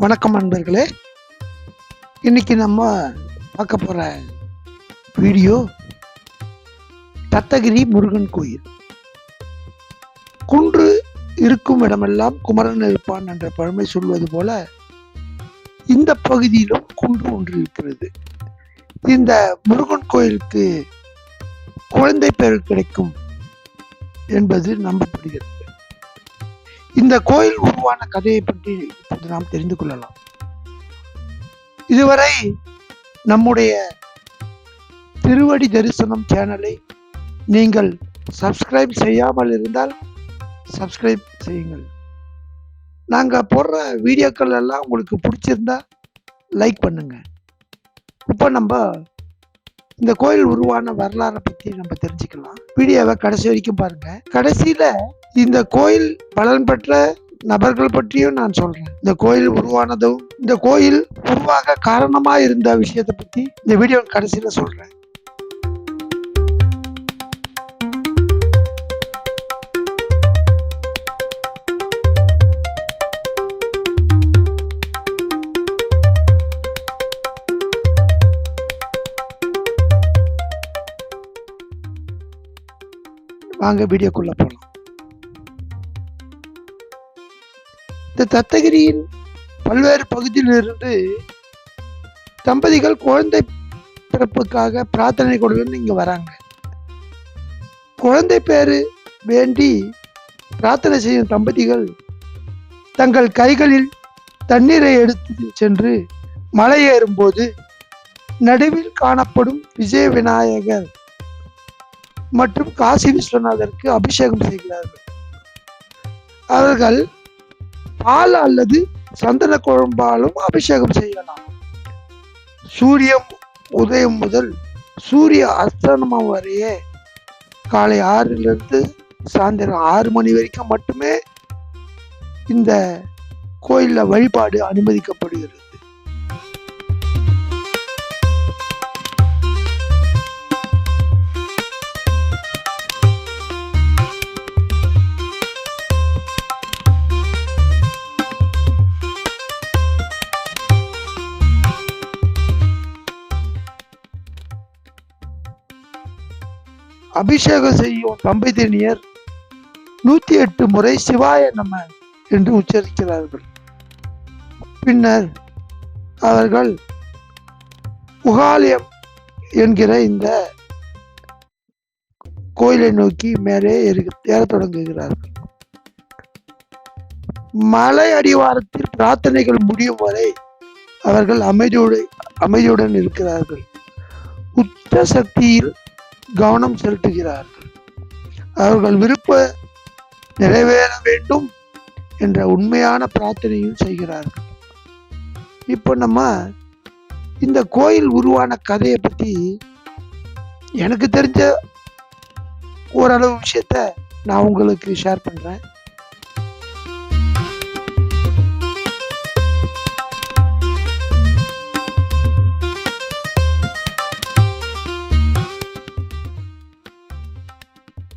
வணக்கம் நண்பர்களே. இன்னைக்கு நம்ம பார்க்க போற வீடியோ தத்தகிரி முருகன் கோயில். குன்று இருக்கும் இடமெல்லாம் குமரன் இருப்பான் என்ற பழமை சொல்வது போல இந்த பகுதியிலும் குன்று ஒன்று இருக்கிறது. இந்த முருகன் கோயிலுக்கு குழந்தை பேர் கிடைக்கும் என்பது நம்பப்படுகிறது. இந்த கோயில் உருவான கதையை பற்றி நாம் தெரிந்து கொள்ளலாம். இதுவரை நம்முடைய திருவடி தரிசனம் சேனலை நீங்கள் சப்ஸ்கிரைப் செய்யாமல் இருந்தால் சப்ஸ்கிரைப் செய்யுங்கள். நாங்கள் போடுற வீடியோக்கள் எல்லாம் உங்களுக்கு பிடிச்சிருந்தா லைக் பண்ணுங்கள் இப்போ நம்ம இந்த கோயில் உருவான வரலாறை பற்றி நம்ம தெரிஞ்சுக்கலாம். வீடியோவை கடைசி வரைக்கும் பாருங்க. கடைசியில இந்த கோயில் பலன் பெற்ற நபர்கள் பற்றியும் நான் சொல்றேன். இந்த கோயில் உருவானதும் இந்த கோயில் உருவாக காரணமா இருந்த விஷயத்தை பத்தி இந்த வீடியோ கடைசியில சொல்றேன். வாங்க வீடியோக்குள்ள போகலாம் இந்த தத்தகிரியின் பல்வேறு பகுதியிலிருந்து தம்பதிகள் குழந்தை பிறப்புக்காக பிரார்த்தனை கொடுக்கணும்னு இங்க வராங்க. குழந்தை பேரு வேண்டி பிரார்த்தனை செய்யும் தம்பதிகள் தங்கள் கைகளில் தண்ணீரை எடுத்து சென்று மலை ஏறும்போது நடுவில் காணப்படும் விஜய விநாயகர் மற்றும் காசி விஸ்வநாதருக்கு அபிஷேகம் செய்கிறார்கள். அவர்கள் பால் அல்லது சந்தன குழம்பாலும் அபிஷேகம் செய்யலாம். சூரியன் உதயம் முதல் சூரிய அஸ்தமனம் வரையே காலை ஆறிலிருந்து சாயந்தரம் ஆறு மணி வரைக்கும் மட்டுமே இந்த கோயிலில் வழிபாடு அனுமதிக்கப்படுகிறது. அபிஷேகம் செய்யும் தம்பதியினர் நூத்தி எட்டு முறை சிவாய நம என்று உச்சரிக்கிறார்கள். பின்னர் அவர்கள் உகாலயம் என்கிற இந்த கோயிலை நோக்கி மேலே ஏறி- ஏறத் தொடங்குகிறார்கள். மலை அடிவாரத்தில் பிரார்த்தனைகள் முடியும் வரை அவர்கள் அமைதியோடு அமைதியுடன் இருக்கிறார்கள். உச்ச சக்தியில் கவனம் செலுத்துகிறார்கள். அவர்கள் விருப்ப நிறைவேற வேண்டும் என்ற உண்மையான பிரார்த்தனையும் செய்கிறார்கள். இப்போ நம்ம இந்த கோயில் உருவான கதையை பற்றி எனக்கு தெரிஞ்ச ஓரளவு விஷயத்த நான் உங்களுக்கு ஷேர் பண்ணுறேன்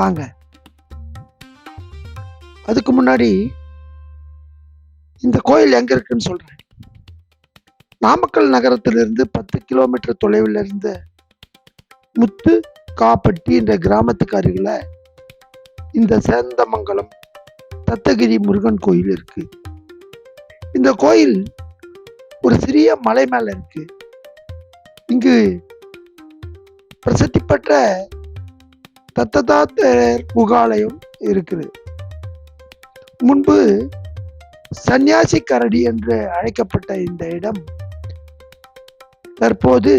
வாங்க அதுக்கு முன்னாடி இந்த கோயில் எங்க இருக்குன்னு சொல்றேன். நாமக்கல் நகரத்திலிருந்து பத்து கிலோமீட்டர் தொலைவில் இருந்த முத்து காப்பட்டி என்ற கிராமத்துக்கு அருகில் இந்த சேந்தமங்கலம் தத்தகிரி முருகன் கோயில் இருக்கு. இந்த கோயில் ஒரு சிறிய மலை மேல இருக்கு. இங்கு பிரசித்தி பெற்ற தத்ததாத்தர் புகாலயம் இருக்குது. முன்பு சந்நியாசி கரடி என்று அழைக்கப்பட்ட இந்த இடம் தற்போது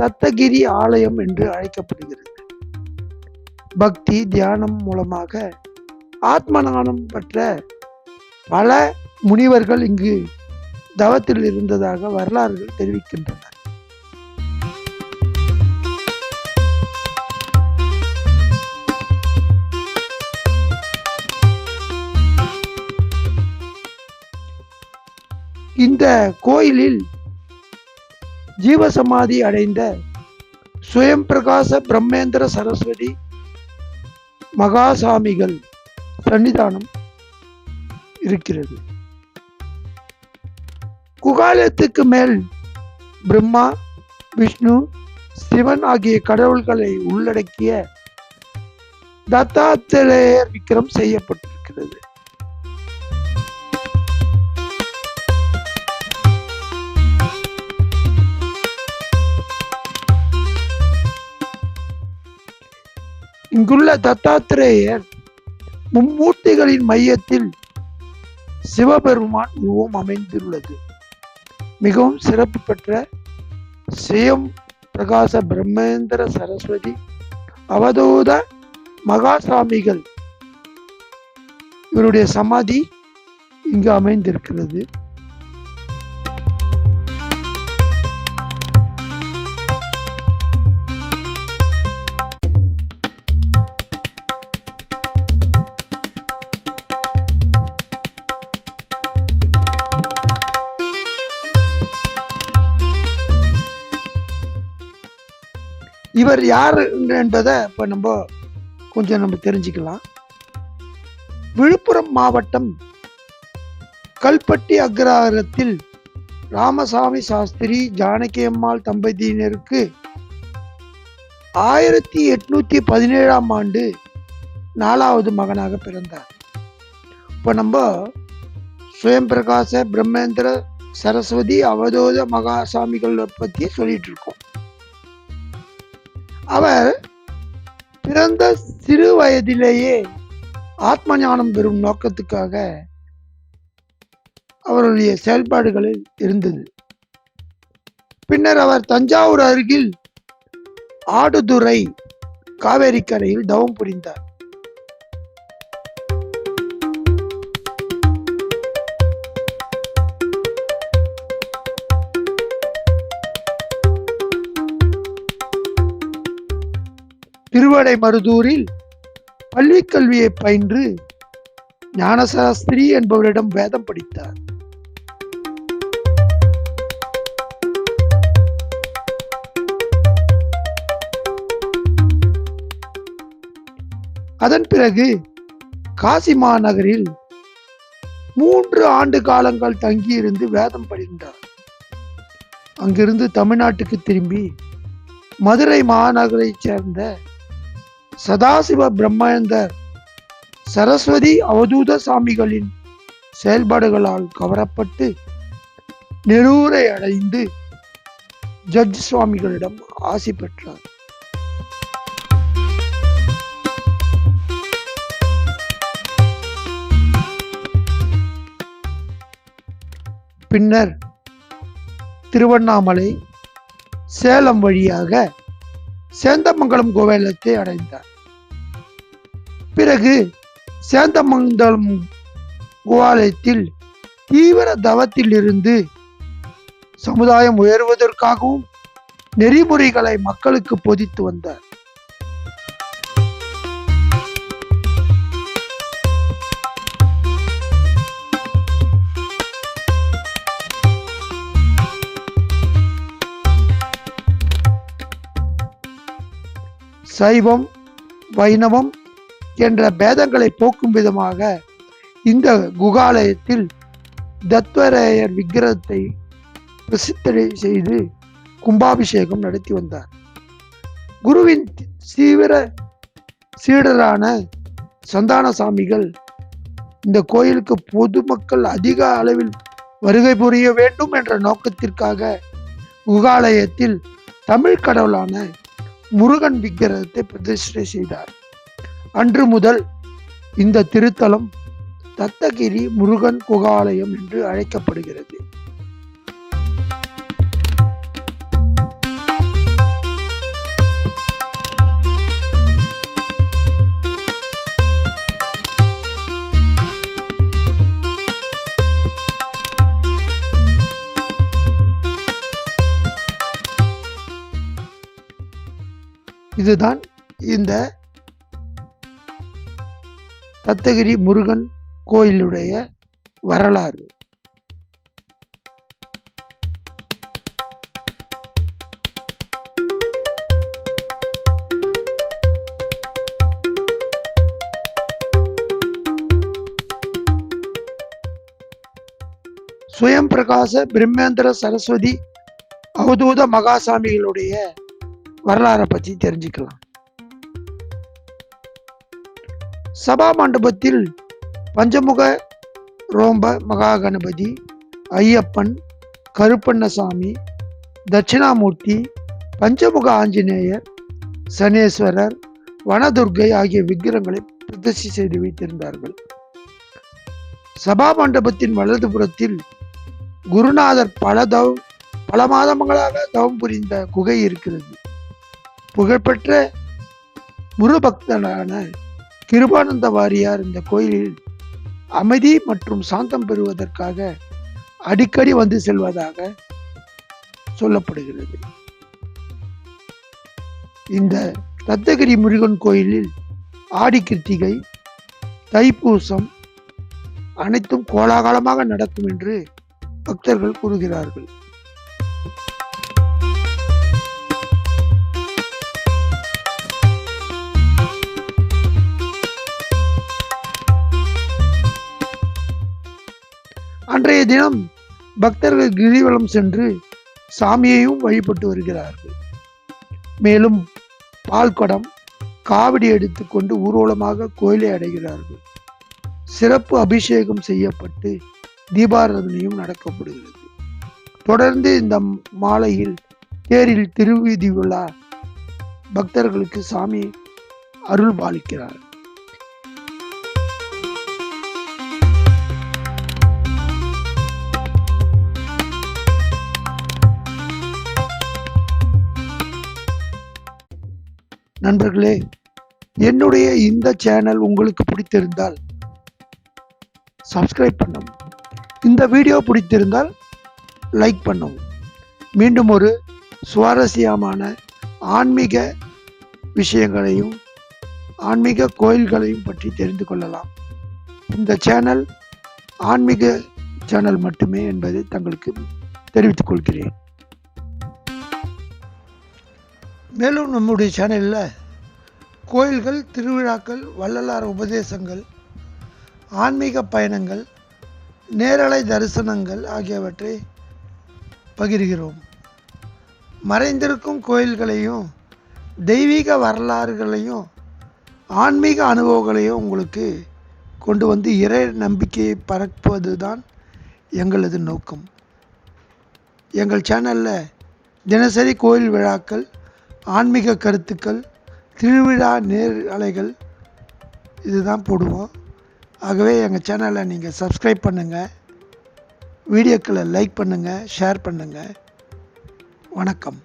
தத்தகிரி ஆலயம் என்று அழைக்கப்படுகிறது. பக்தி தியானம் மூலமாக ஆத்மநானம் பெற்ற பல முனிவர்கள் இங்கு தவத்தில் இருந்ததாக வரலாறுகள் தெரிவிக்கின்றன. இந்த கோயிலில் ஜீவசமாதி அடைந்த சுயம் பிரகாச பிரம்மேந்திர சரஸ்வதி மகாசாமிகள் சன்னிதானம் இருக்கிறது. குகாலயத்துக்கு மேல் பிரம்மா விஷ்ணு சிவன் ஆகிய கடவுள்களை உள்ளடக்கிய தத்தாத்திரேயர் விக்கிரம் செய்யப்பட்டிருக்கிறது. இங்குள்ள தத்தாத்திரேயர் மும்மூர்த்திகளின் மையத்தில் சிவபெருமான் உருவம் அமைந்துள்ளது. மிகவும் சிறப்பு பெற்ற ஸ்ரீயம் பிரகாச பிரம்மேந்திர சரஸ்வதி அவதூத மகாசாமிகள் இவருடைய சமாதி இங்கு அமைந்திருக்கிறது. இவர் யார் என்பதை இப்போ நம்ம கொஞ்சம் நம்ம தெரிஞ்சுக்கலாம். விழுப்புரம் மாவட்டம் கல்பட்டி அக்ரஹாரத்தில் ராமசாமி சாஸ்திரி ஜானகியம்மாள் தம்பதியினருக்கு ஆயிரத்தி எட்நூத்தி பதினேழாம் ஆண்டு நாலாவது மகனாக பிறந்தார். இப்போ நம்ம சுயம் பிரகாச பிரம்மேந்திர சரஸ்வதி அவதோத மகாசாமிகள் பற்றி சொல்லிட்டு இருக்கோம். அவர் பிறந்த சிறு வயதிலேயே ஆத்ம ஞானம் பெறும் நோக்கத்துக்காக அவருடைய செயல்பாடுகளில் இருந்தது. பின்னர் அவர் தஞ்சாவூர் அருகில் ஆடுதுறை காவேரி கரையில் தவம் புரிந்தார். திருவடை மருதூரில் பள்ளிக்கல்வியை பயின்று ஞானசாஸ்திரி என்பவரிடம் வேதம் படித்தார். அதன் பிறகு காசி மாநகரில் மூன்று ஆண்டு காலங்கள் தங்கியிருந்து வேதம் படித்தார் அங்கிருந்து தமிழ்நாட்டுக்கு திரும்பி மதுரை மாநகரைச் சேர்ந்த சதாசிவ பிரம்மேந்தர் சரஸ்வதி அவதூத சாமிகளின் செயல்பாடுகளால் கவரப்பட்டு நெரூரை அடைந்து ஜட்ஜ் சுவாமிகளிடம் ஆசி பெற்றார். பின்னர் திருவண்ணாமலை சேலம் வழியாக சேந்தமங்கலம் கோவிலத்தை அடைந்தார். பிறகு சேந்தமங்கலம் கோவாலயத்தில் தீவிர தவத்தில் இருந்து சமுதாயம் உயர்வதற்காகவும் நெறிமுறைகளை மக்களுக்கு பொதித்து வந்தார். சைவம் வைணவம் என்ற பேதங்களை போக்கும் விதமாக இந்த குகாலயத்தில் தத்வரேயர் விக்கிரகத்தை பிரசித்தடை செய்து கும்பாபிஷேகம் நடத்தி வந்தார். குருவின் தீவிர சீடரான சந்தான சாமிகள் இந்த கோயிலுக்கு பொதுமக்கள் அதிக அளவில் வருகை புரிய வேண்டும் என்ற நோக்கத்திற்காக குகாலயத்தில் தமிழ் கடவுளான முருகன் விக்கிரகத்தை பிரதிஷ்டை செய்தார். அன்று முதல் இந்த திருத்தலம் தத்தகிரி முருகன் குகாலயம் என்று அழைக்கப்படுகிறது. இதுதான் இந்த தத்தகிரி முருகன் கோயிலுடைய வரலாறு. சுயம் பிரகாச பிரம்மேந்திர சரஸ்வதி அவதூத மகாசாமிகளுடைய வரலாறை பற்றி தெரிஞ்சுக்கலாம். சபா மண்டபத்தில் பஞ்சமுக ரோம்ப மகா கணபதி ஐயப்பன் கருப்பண்ணசாமி தட்சிணாமூர்த்தி பஞ்சமுக ஆஞ்சநேயர் சனேஸ்வரர் வனதுர்கை ஆகிய விக்கிரங்களை பிரதிஷ்டை செய்து வைத்திருந்தார்கள். சபா மண்டபத்தின் வலதுபுறத்தில் குருநாதர் பல தவ பல மாதங்களாக தவம் புரிந்த குகை இருக்கிறது. புகழ்பெற்ற முருபக்தனான கிருபானந்த வாரியார் இந்த கோயிலில் அமைதி மற்றும் சாந்தம் பெறுவதற்காக அடிக்கடி வந்து செல்வதாக சொல்லப்படுகிறது. இந்த ரத்தகிரி முருகன் கோயிலில் ஆடி கிருத்திகை தைப்பூசம் அனைத்தும் கோலாகலமாக நடக்கும் என்று பக்தர்கள் கூறுகிறார்கள். அன்றைய தினம் பக்தர்கள் கிரிவலம் சென்று சாமியையும் வழிபட்டு வருகிறார்கள். மேலும் பால்குடம் காவடி எடுத்துக்கொண்டு ஊர்வலமாக கோயிலை அடைகிறார்கள். சிறப்பு அபிஷேகம் செய்யப்பட்டு தீபாராதனையும் நடக்கப்படுகிறது. தொடர்ந்து இந்த மாலையில் தேரில் திருவீதி விழா பக்தர்களுக்கு சாமி அருள் பாலிக்கிறார் நண்பர்களே என்னுடைய இந்த சேனல் உங்களுக்கு பிடித்திருந்தால் சப்ஸ்கிரைப் பண்ணவும் இந்த வீடியோ பிடித்திருந்தால் லைக் பண்ணவும் மீண்டும் ஒரு சுவாரஸ்யமான ஆன்மீக விஷயங்களையும் ஆன்மீக கோயில்களையும் பற்றி தெரிந்து கொள்ளலாம். இந்த சேனல் ஆன்மீக சேனல் மட்டுமே என்பதை தங்களுக்கு தெரிவித்துக் கொள்கிறேன். மேலும் நம்முடைய சேனலில் கோயில்கள் திருவிழாக்கள் வள்ளலார் உபதேசங்கள் ஆன்மீக பயணங்கள் நேரலை தரிசனங்கள் ஆகியவற்றை பகிர்கிறோம். மறைந்திருக்கும் கோயில்களையும் தெய்வீக வரலாறுகளையும் ஆன்மீக அனுபவங்களையும் உங்களுக்கு கொண்டு வந்து இறை நம்பிக்கையை பரப்புவது தான் எங்களது நோக்கம். எங்கள் சேனலில் தினசரி கோயில் விழாக்கள் ஆன்மீக கருத்துக்கள் திருவிழா நேரலைகள் இதுதான் போடுவோம். ஆகவே எங்கள் சேனலை நீங்கள் சப்ஸ்கிரைப் பண்ணுங்கள் வீடியோக்களை லைக் பண்ணுங்கள் ஷேர் பண்ணுங்கள் வணக்கம்.